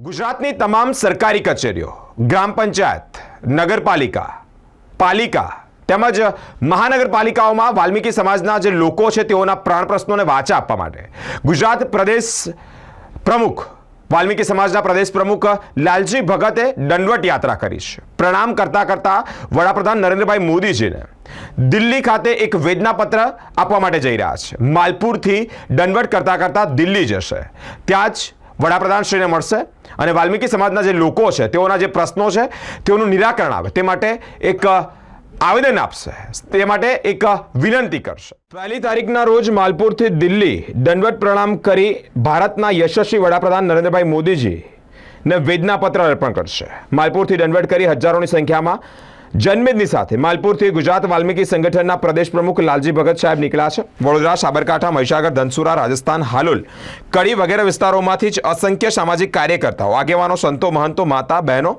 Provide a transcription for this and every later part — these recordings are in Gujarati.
ગુજરાતની તમામ સરકારી કચેરીઓ, ગ્રામ પંચાયત, નગરપાલિકા, પાલિકા તેમજ મહાનગરપાલિકાઓમાં વાલ્મીકી સમાજના જે લોકો છે તેઓના પ્રાણ પ્રશ્નોને વાચા આપવા માટે ગુજરાત પ્રદેશ પ્રમુખ, વાલ્મીકી સમાજના પ્રદેશ પ્રમુખ લાલજી ભગતે દંડવટ યાત્રા કરી છે. પ્રણામ કરતા કરતા વડાપ્રધાન નરેન્દ્રભાઈ મોદીજીને દિલ્હી ખાતે એક વેદનાપત્ર આપવા માટે જઈ રહ્યા છે. માલપુરથી દંડવટ કરતા કરતા દિલ્હી જશે. ત્યાં જ વડાપ્રધાન શ્રીને મળશે અને વાલ્મીકી સમાજના જે લોકો છે, તેઓના જે પ્રશ્નો છે, તેઓનું નિરાકરણ આવે. તે માટે એક આવેદન આપશે. તે માટે એક વિનંતી કરશે. પહેલી તારીખના રોજ માલપુરથી દિલ્હી દંડવત પ્રણામ કરી ભારતના યશસ્વી વડાપ્રધાન નરેન્દ્રભાઈ મોદીજીને વેદનાપત્ર અર્પણ કરશે. માલપુરથી દંડવત કરી હજારોની સંખ્યામાં જન્મેદની સાથે માલપુરથી ગુજરાત વાલ્મીકી સંગઠનના પ્રદેશ પ્રમુખ લાલજી ભગત સાહેબ નીકળ્યા છે. વડોદરા, સાબરકાંઠા, મહીસાગર, ધનસુરા, રાજસ્થાન, હાલોલ કડી વગેરે વિસ્તારોમાંથી જ અસંખ્ય સામાજિક કાર્યકર્તાઓ, આગેવાનો, સંતો, મહંતો, માતા, બહેનો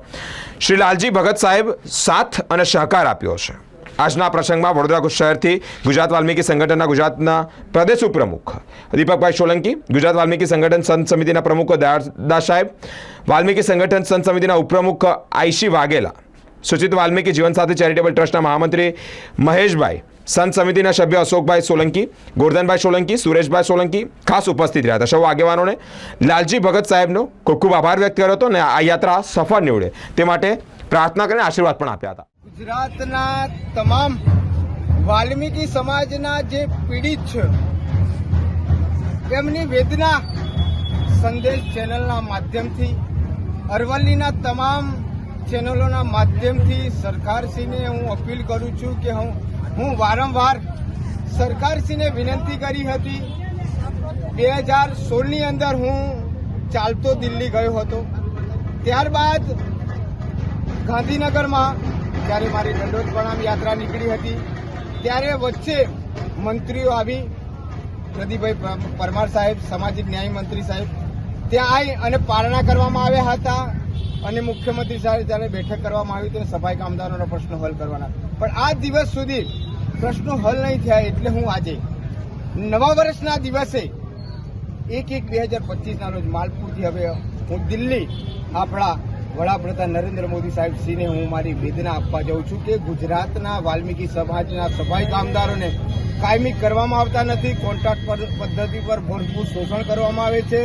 શ્રી લાલજી ભગત સાહેબ સાથ અને સહકાર આપ્યો છે. આજના પ્રસંગમાં વડોદરા શહેરથી ગુજરાત વાલ્મીકી સંગઠનના ગુજરાતના પ્રદેશ ઉપપ્રમુખ દીપકભાઈ સોલંકી, ગુજરાત વાલ્મીકી સંગઠન સંત સમિતિના પ્રમુખ દયાદા સાહેબ, વાલ્મીકી સંગઠન સંત સમિતિના ઉપપ્રમુખ આઈશી વાઘેલા સુચિત વાલ્મીકી જીવનસાથી ચેરિટેબલ ટ્રસ્ટના મહામંત્રી મહેશભાઈ, સંત સમિતિના સભ્ય અશોકભાઈ સોલંકી, ગોરધનભાઈ સોલંકી, સુરેશભાઈ સોલંકી ખાસ ઉપસ્થિત રહ્યા હતા. સૌ આગેવાનોને લાલજી ભગત સાહેબનો ખૂબ ખૂબ આભાર વ્યક્ત કર્યો હતો અને આ યાત્રા સફળ નીવડે. તે માટે પ્રાર્થના કરીને આશીર્વાદ પણ આપ્યા હતા. ગુજરાતના તમામ વાલ્મીકી સમાજના જે પીડિત છે, તેમની વેદના સંદેશ ચેનલના માધ્યમથી અરવલ્લીના તમામ ચેનલોના માધ્યમથી સરકારશ્રીને હું અપીલ કરું છું કે હું હું વારંવાર સરકારશ્રીને વિનંતી કરી હતી. બે હજાર સોળની અંદર હું ચાલતો દિલ્હી ગયો હતો. ત્યારબાદ ગાંધીનગરમાં જ્યારે મારી દંડોત પ્રણામ યાત્રા નીકળી હતી, ત્યારે વચ્ચે મંત્રીઓ આવી, પ્રદીપભાઈ પરમાર સાહેબ, સામાજિક ન્યાય મંત્રી સાહેબ, ત્યાં આવી અને પારણા કરવામાં આવ્યા હતા. અને મુખ્યમંત્રી સાહેબ જ્યારે બેઠક કરવામાં આવી અને સફાઈ કામદારોનો પ્રશ્ન હલ કરવાના. પણ આ દિવસ સુધી પ્રશ્નો હલ નહીં થયા એટલે હું આજે નવા વર્ષના દિવસે એક એક બે હજાર પચીસના રોજ માલપુરથી હવે હું દિલ્હી આપણા વડાપ્રધાન નરેન્દ્ર મોદી સાહેબ શ્રીને હું મારી વેદના આપવા જાઉં છું કે ગુજરાતના વાલ્મીકી સમાજના સફાઈ કામદારોને કાયમી કરવામાં આવતા નથી. કોન્ટ્રાક્ટ પર, પદ્ધતિ પર ભરપૂર શોષણ કરવામાં આવે છે.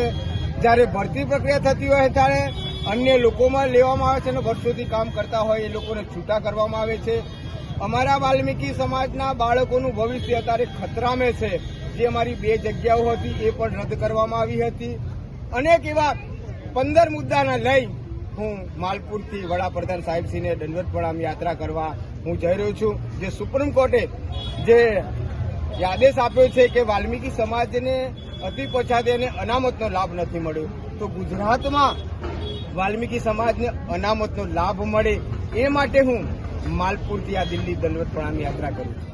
જ્યારે ભરતી પ્રક્રિયા થતી હોય ત્યારે અન્ય લોકોમાં લેવામાં આવે છે અને વર્ષોથી કામ કરતા હોય એ લોકોને છૂટા કરવામાં આવે છે. અમારા વાલ્મીકી સમાજના બાળકોનું ભવિષ્ય અત્યારે ખતરામે છે. જે અમારી બે જગ્યાઓ હતી એ પણ રદ કરવામાં આવી હતી. અનેક એવા પંદર મુદ્દાના લઈ હું માલપુરથી વડાપ્રધાન સાહેબસિંહને દંડવત પ્રણામ યાત્રા કરવા હું જઈ રહ્યો છું. જે સુપ્રીમ કોર્ટે જે આદેશ આપ્યો છે કે વાલ્મીકી સમાજને અતિ પછાતી અને અનામતનો લાભ નથી મળ્યો. તો ગુજરાતમાં વાલ્મીકી સમાજને અનામતનો લાભ મળે એ માટે હું માલપુરથી આ દિલ્હી દલવત પ્રણામ યાત્રા કરું છું.